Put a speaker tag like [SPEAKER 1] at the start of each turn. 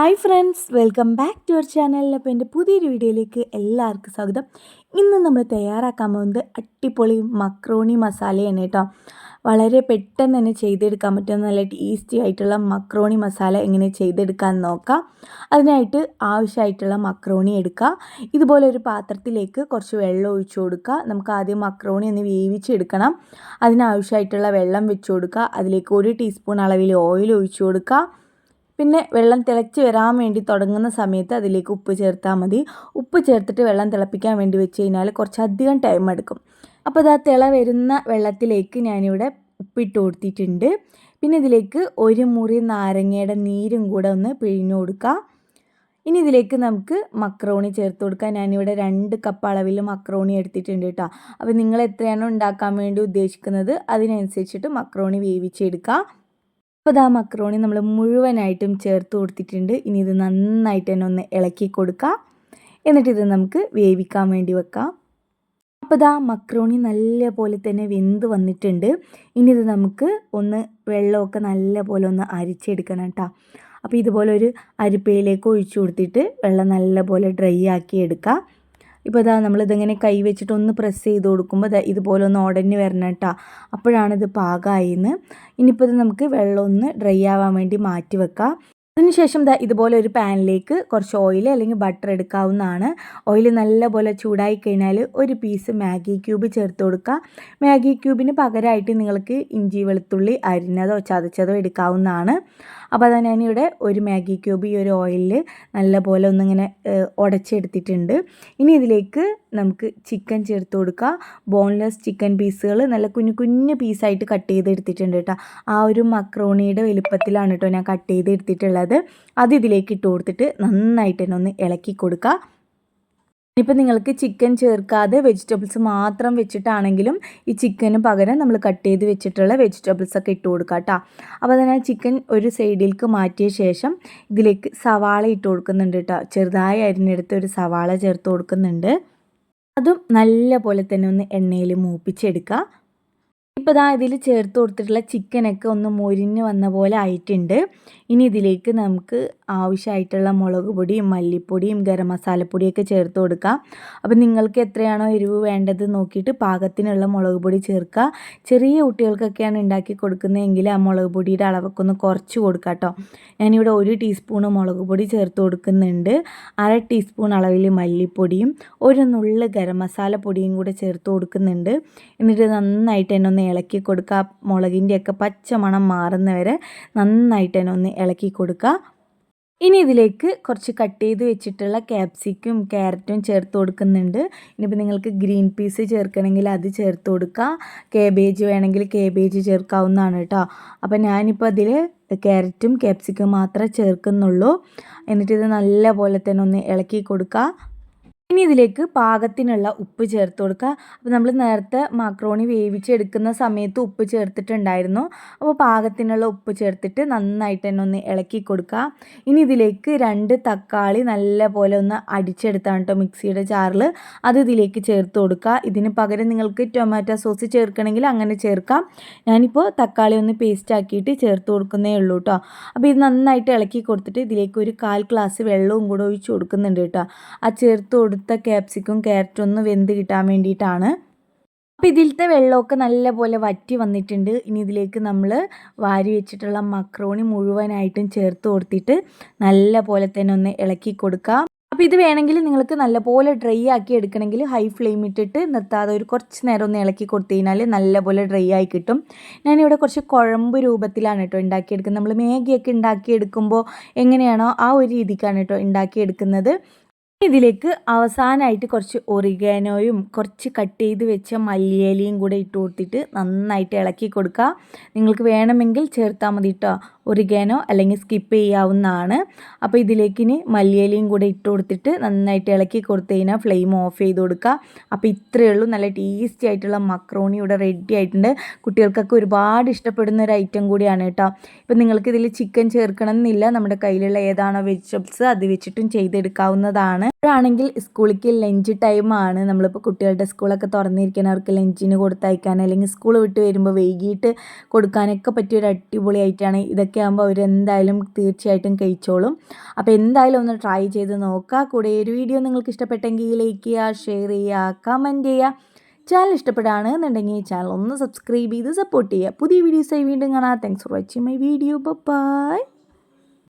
[SPEAKER 1] hi friends welcome back to our ചാനലിൽ അപ്പോൾ എൻ്റെ പുതിയൊരു വീഡിയോയിലേക്ക് എല്ലാവർക്കും സ്വാഗതം ഇന്ന് നമ്മൾ തയ്യാറാക്കാൻ പോകുന്നത് അട്ടിപ്പൊളി മക്രോണി മസാലയാണ് കേട്ടോ വളരെ പെട്ടെന്ന് തന്നെ ചെയ്തെടുക്കാൻ പറ്റുന്ന നല്ല ടേസ്റ്റി ആയിട്ടുള്ള മക്രോണി മസാല എങ്ങനെ ചെയ്തെടുക്കാൻ നോക്കാം അതിനായിട്ട് ആവശ്യമായിട്ടുള്ള മക്രോണി എടുക്കുക ഇതുപോലെ ഒരു പാത്രത്തിലേക്ക് കുറച്ച് വെള്ളം ഒഴിച്ചു കൊടുക്കുക നമുക്ക് ആദ്യം മക്രോണി ഒന്ന് വേവിച്ചെടുക്കണം അതിനാവശ്യമായിട്ടുള്ള വെള്ളം വെച്ചു കൊടുക്കുക അതിലേക്ക് ഒരു ടീസ്പൂൺ അളവിൽ ഓയിൽ ഒഴിച്ചു കൊടുക്കുക പിന്നെ വെള്ളം തിളച്ച് വരാൻ വേണ്ടി തുടങ്ങുന്ന സമയത്ത് അതിലേക്ക് ഉപ്പ് ചേർത്താൽ മതി ഉപ്പ് ചേർത്തിട്ട് വെള്ളം തിളപ്പിക്കാൻ വേണ്ടി വെച്ച് കഴിഞ്ഞാൽ കുറച്ചധികം ടൈം എടുക്കും അപ്പോൾ അത് തിള വരുന്ന വെള്ളത്തിലേക്ക് ഞാനിവിടെ ഉപ്പിട്ട് കൊടുത്തിട്ടുണ്ട് പിന്നെ ഇതിലേക്ക് ഒരു മുറി നാരങ്ങയുടെ നീരും കൂടെ ഒന്ന് പിഴിഞ്ഞു കൊടുക്കാം ഇനി ഇതിലേക്ക് നമുക്ക് മക്രോണി ചേർത്ത് കൊടുക്കാം ഞാനിവിടെ രണ്ട് കപ്പ് അളവിൽ മക്രോണി എടുത്തിട്ടുണ്ട് കേട്ടോ അപ്പോൾ നിങ്ങൾ എത്രയാണോ ഉണ്ടാക്കാൻ വേണ്ടി ഉദ്ദേശിക്കുന്നത് അതിനനുസരിച്ചിട്ട് മക്രോണി വേവിച്ചെടുക്കുക അപ്പോൾ ആ മക്രോണി നമ്മൾ മുഴുവനായിട്ടും ചേർത്ത് കൊടുത്തിട്ടുണ്ട് ഇനി ഇത് നന്നായിട്ട് തന്നെ ഒന്ന് ഇളക്കി കൊടുക്കാം എന്നിട്ട് ഇത് നമുക്ക് വേവിക്കാൻ വേണ്ടി വെക്കാം അപ്പോൾ ഇതാ മക്രോണി നല്ല പോലെ തന്നെ വെന്ത് വന്നിട്ടുണ്ട് ഇനി ഇത് നമുക്ക് ഒന്ന് വെള്ളമൊക്കെ നല്ല പോലെ ഒന്ന് അരിച്ചെടുക്കണം കേട്ടോ അപ്പോൾ ഇതുപോലെ ഒരു അരിപ്പയിലേക്ക് ഒഴിച്ചു കൊടുത്തിട്ട് വെള്ളം നല്ല പോലെ ഡ്രൈ ആക്കി എടുക്കാം ഇപ്പോൾ ഇതാ നമ്മളിതിങ്ങനെ കൈ വെച്ചിട്ട് ഒന്ന് പ്രസ് ചെയ്ത് കൊടുക്കുമ്പോൾ ഇതാ ഇതുപോലെ ഒന്ന് ഉടഞ്ഞ് വരണം കേട്ടോ അപ്പോഴാണിത് പാകമായിന്ന് ഇനിയിപ്പോൾ ഇത് നമുക്ക് വെള്ളം ഒന്ന് ഡ്രൈ ആവാൻ വേണ്ടി മാറ്റി വെക്കാം അതിനുശേഷം ദാ ഇതുപോലെ ഒരു പാനിലേക്ക് കുറച്ച് ഓയിൽ അല്ലെങ്കിൽ ബട്ടർ എടുക്കാവുന്നതാണ് ഓയിൽ നല്ലപോലെ ചൂടായി കഴിഞ്ഞാൽ ഒരു പീസ് മാഗി ക്യൂബ് ചേർത്ത് കൊടുക്കുക മാഗി ക്യൂബിന് പകരമായിട്ട് നിങ്ങൾക്ക് ഇഞ്ചി വെളുത്തുള്ളി അരിഞ്ഞതോ ചതച്ചതോ എടുക്കാവുന്നതാണ് അപ്പോൾ അത് ഞാനിവിടെ ഒരു മാഗി ക്യൂബ് ഈ ഒരു ഓയിലിൽ നല്ലപോലെ ഒന്നിങ്ങനെ ഉടച്ചെടുത്തിട്ടുണ്ട് ഇനി ഇതിലേക്ക് നമുക്ക് ചിക്കൻ ചേർത്ത് കൊടുക്കുക ബോൺലെസ് ചിക്കൻ പീസുകൾ നല്ല കുഞ്ഞു കുഞ്ഞു പീസായിട്ട് കട്ട് ചെയ്ത് എടുത്തിട്ടുണ്ട് കേട്ടോ ആ ഒരു മക്രോണിയുടെ വലുപ്പത്തിലാണ് കേട്ടോ ഞാൻ കട്ട് ചെയ്ത് എടുത്തിട്ടുള്ളത് അത് ഇതിലേക്ക് ഇട്ട് കൊടുത്തിട്ട് നന്നായിട്ട് തന്നെ ഒന്ന് ഇളക്കി കൊടുക്കുക ഇനിയിപ്പോൾ നിങ്ങൾക്ക് ചിക്കൻ ചേർക്കാതെ വെജിറ്റബിൾസ് മാത്രം വെച്ചിട്ടാണെങ്കിലും ഈ ചിക്കന് പകരം നമ്മൾ കട്ട് ചെയ്ത് വെച്ചിട്ടുള്ള വെജിറ്റബിൾസ് ഒക്കെ ഇട്ട് കൊടുക്കുക കേട്ടോ അപ്പോൾ തന്നെ ചിക്കൻ ഒരു സൈഡിലേക്ക് മാറ്റിയ ശേഷം ഇതിലേക്ക് സവാള ഇട്ട് കൊടുക്കുന്നുണ്ട് കേട്ടോ ചെറുതായി അരിഞ്ഞെടുത്ത് ഒരു സവാള ചേർത്ത് കൊടുക്കുന്നുണ്ട് അതും നല്ല പോലെ തന്നെ ഒന്ന് എണ്ണയിൽ മൂപ്പിച്ചെടുക്കുക ഇപ്പോൾ ഇതാ ഇതിൽ ചേർത്ത് കൊടുത്തിട്ടുള്ള ചിക്കനൊക്കെ ഒന്ന് മൊരിഞ്ഞ് വന്ന പോലെ ആയിട്ടുണ്ട് ഇനി ഇതിലേക്ക് നമുക്ക് ആവശ്യമായിട്ടുള്ള മുളക് പൊടിയും മല്ലിപ്പൊടിയും ഗരം മസാലപ്പൊടിയൊക്കെ ചേർത്ത് കൊടുക്കാം അപ്പോൾ നിങ്ങൾക്ക് എത്രയാണോ എരിവ് വേണ്ടത് നോക്കിയിട്ട് പാകത്തിനുള്ള മുളക് പൊടി ചേർക്കുക ചെറിയ കുട്ടികൾക്കൊക്കെയാണ് ഉണ്ടാക്കി കൊടുക്കുന്നതെങ്കിൽ ആ മുളക് പൊടിയുടെ അളവൊക്കെ ഒന്ന് കുറച്ച് കൊടുക്കുക കേട്ടോ ഞാനിവിടെ ഒരു ടീസ്പൂൺ മുളക് പൊടി ചേർത്ത് കൊടുക്കുന്നുണ്ട് അര ടീസ്പൂൺ അളവിൽ മല്ലിപ്പൊടിയും ഒരു നുള്ള് ഗരം പൊടിയും കൂടെ ചേർത്ത് കൊടുക്കുന്നുണ്ട് എന്നിട്ട് നന്നായിട്ട് എന്നെ ഒന്ന് ഇളക്കി കൊടുക്കുക മുളകിൻ്റെയൊക്കെ പച്ച മണം മാറുന്നവരെ നന്നായിട്ട് തന്നെ ഒന്ന് ഇളക്കി കൊടുക്കുക ഇനി ഇതിലേക്ക് കുറച്ച് കട്ട് ചെയ്ത് വെച്ചിട്ടുള്ള ക്യാപ്സിക്കും ക്യാരറ്റും ചേർത്ത് കൊടുക്കുന്നുണ്ട് ഇനിയിപ്പോൾ നിങ്ങൾക്ക് ഗ്രീൻ പീസ് ചേർക്കണമെങ്കിൽ അത് ചേർത്ത് കൊടുക്കുക കേബേജ് വേണമെങ്കിൽ കേബേജ് ചേർക്കാവുന്നതാണ് കേട്ടോ അപ്പോൾ ഞാനിപ്പോൾ അതിൽ ക്യാരറ്റും ക്യാപ്സിക്കും മാത്രമേ ചേർക്കുന്നുള്ളൂ എന്നിട്ട് ഇത് നല്ലപോലെ തന്നെ ഒന്ന് ഇളക്കി കൊടുക്കുക ഇനി ഇതിലേക്ക് പാകത്തിനുള്ള ഉപ്പ് ചേർത്ത് കൊടുക്കുക അപ്പോൾ നമ്മൾ നേരത്തെ മാക്രോണി വേവിച്ചെടുക്കുന്ന സമയത്ത് ഉപ്പ് ചേർത്തിട്ടുണ്ടായിരുന്നു അപ്പോൾ പാകത്തിനുള്ള ഉപ്പ് ചേർത്തിട്ട് നന്നായിട്ട് തന്നെ ഒന്ന് ഇളക്കി കൊടുക്കുക ഇനി ഇതിലേക്ക് രണ്ട് തക്കാളി നല്ല പോലെ ഒന്ന് അടിച്ചെടുത്താണ് കേട്ടോ മിക്സിയുടെ ചാറിൽ അത് ഇതിലേക്ക് ചേർത്ത് കൊടുക്കുക ഇതിന് പകരം നിങ്ങൾക്ക് ടൊമാറ്റോ സോസ് ചേർക്കണമെങ്കിൽ അങ്ങനെ ചേർക്കാം ഞാനിപ്പോൾ തക്കാളി ഒന്ന് പേസ്റ്റ് ആക്കിയിട്ട് ചേർത്ത് കൊടുക്കുന്നേ ഉള്ളൂ കേട്ടോ അപ്പോൾ ഇത് നന്നായിട്ട് ഇളക്കി കൊടുത്തിട്ട് ഇതിലേക്ക് ഒരു കാൽ ഗ്ലാസ് വെള്ളവും കൂടെ ഒഴിച്ച് കൊടുക്കുന്നുണ്ട് കേട്ടോ ആ ചേർത്ത് കൊടുത്ത ക്യാപ്സിക്കും ക്യാരറ്റും ഒന്ന് വെന്ത് കിട്ടാൻ വേണ്ടിയിട്ടാണ് അപ്പോൾ ഇതിലത്തെ വെള്ളമൊക്കെ നല്ലപോലെ വറ്റി വന്നിട്ടുണ്ട് ഇനി ഇതിലേക്ക് നമ്മൾ വാരി വെച്ചിട്ടുള്ള മക്രോണി മുഴുവനായിട്ടും ചേർത്ത് കൊടുത്തിട്ട് നല്ല പോലെ തന്നെ ഒന്ന് ഇളക്കി കൊടുക്കാം അപ്പോൾ ഇത് വേണമെങ്കിൽ നിങ്ങൾക്ക് നല്ലപോലെ ഡ്രൈ ആക്കി എടുക്കണമെങ്കിൽ ഹൈ ഫ്ലെയിം ഇട്ടിട്ട് നിർത്താതെ ഒരു കുറച്ച് നേരം ഒന്ന് ഇളക്കി കൊടുത്തു കഴിഞ്ഞാൽ നല്ലപോലെ ഡ്രൈ ആയി കിട്ടും ഞാനിവിടെ കുറച്ച് കുഴമ്പ് രൂപത്തിലാണ് കേട്ടോ ഉണ്ടാക്കിയെടുക്കുന്നത് നമ്മൾ മേഗിയൊക്കെ ഉണ്ടാക്കിയെടുക്കുമ്പോൾ എങ്ങനെയാണോ ആ ഒരു രീതിക്കാണ് കേട്ടോ ഉണ്ടാക്കിയെടുക്കുന്നത് ഇതിലേക്ക് അവസാനമായിട്ട് കുറച്ച് ഒറിഗാനോയും കുറച്ച് കട്ട് ചെയ്ത് വെച്ച മല്ലിയിലയും കൂടെ ഇട്ട് കൊടുത്തിട്ട് നന്നായിട്ട് ഇളക്കി കൊടുക്കുക നിങ്ങൾക്ക് വേണമെങ്കിൽ ചേർത്താൽ മതി കേട്ടോ ഒറിഗാനോ അല്ലെങ്കിൽ സ്കിപ്പ് ചെയ്യാവുന്നതാണ് അപ്പോൾ ഇതിലേക്കിന് മല്ലിയിലയും കൂടെ ഇട്ട് കൊടുത്തിട്ട് നന്നായിട്ട് ഇളക്കി കൊടുത്തു കഴിഞ്ഞാൽ ഫ്ലെയിം ഓഫ് ചെയ്ത് കൊടുക്കുക അപ്പോൾ ഇത്രയേ ഉള്ളൂ നല്ല ടേസ്റ്റി ആയിട്ടുള്ള മക്രോണി ഇവിടെ റെഡി ആയിട്ടുണ്ട് കുട്ടികൾക്കൊക്കെ ഒരുപാട് ഇഷ്ടപ്പെടുന്ന ഒരു ഐറ്റം കൂടിയാണ് കേട്ടോ ഇപ്പം നിങ്ങൾക്ക് ഇതിൽ ചിക്കൻ ചേർക്കണം എന്നില്ല നമ്മുടെ കയ്യിലുള്ള ഏതാണോ വെജിറ്റബിൾസ് അത് വെച്ചിട്ടും ചെയ്തെടുക്കാവുന്നതാണ് കൊടുക്കുകയാണ് ഇപ്പോഴാണെങ്കിൽ സ്കൂളിലേക്ക് ലഞ്ച് ടൈമാണ് നമ്മളിപ്പോൾ കുട്ടികളുടെ സ്കൂളൊക്കെ അവർക്ക് ലഞ്ചിന് കൊടുത്തയക്കാൻ അല്ലെങ്കിൽ സ്കൂൾ വിട്ട് വരുമ്പോൾ വൈകിട്ട് കൊടുക്കാനൊക്കെ പറ്റിയ ഒരു അടിപൊളിയായിട്ടാണ് ഇതൊക്കെ ആകുമ്പോൾ അവരെന്തായാലും തീർച്ചയായിട്ടും കഴിച്ചോളും അപ്പോൾ എന്തായാലും ഒന്ന് ട്രൈ ചെയ്ത് നോക്കുക കൂടെ ഒരു വീഡിയോ നിങ്ങൾക്ക് ഇഷ്ടപ്പെട്ടെങ്കിൽ ലൈക്ക് ചെയ്യുക ഷെയർ ചെയ്യുക കമൻറ്റ് ചെയ്യുക ചാനൽ ഇഷ്ടപ്പെടുകയാണെന്നുണ്ടെങ്കിൽ ചാനൽ ഒന്ന് സബ്സ്ക്രൈബ് ചെയ്ത് സപ്പോർട്ട് ചെയ്യുക പുതിയ വീഡിയോസായി വീണ്ടും കാണാം thanks for watching my video by